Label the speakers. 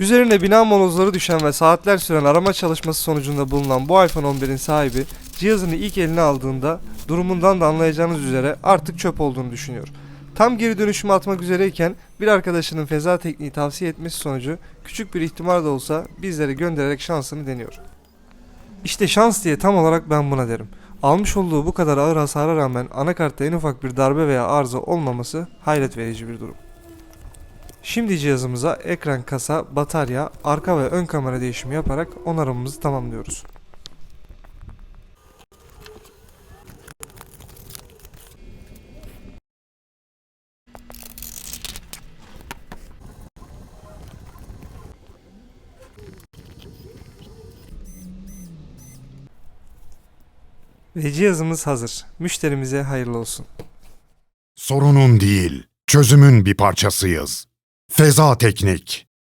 Speaker 1: Üzerine bina molozları düşen ve saatler süren arama çalışması sonucunda bulunan bu iPhone 11'in sahibi cihazını ilk eline aldığında durumundan da anlayacağınız üzere artık çöp olduğunu düşünüyor. Tam geri dönüşüme atmak üzereyken bir arkadaşının feza tekniği tavsiye etmesi sonucu küçük bir ihtimal de olsa bizlere göndererek şansını deniyor. İşte şans diye tam olarak ben buna derim. Almış olduğu bu kadar ağır hasara rağmen anakartta en ufak bir darbe veya arıza olmaması hayret verici bir durum. Şimdi cihazımıza ekran, kasa, batarya, arka ve ön kamera değişimi yaparak onarımımızı tamamlıyoruz. Ve cihazımız hazır. Müşterimize hayırlı olsun.
Speaker 2: Sorunun değil, çözümün bir parçasıyız. Feza Teknik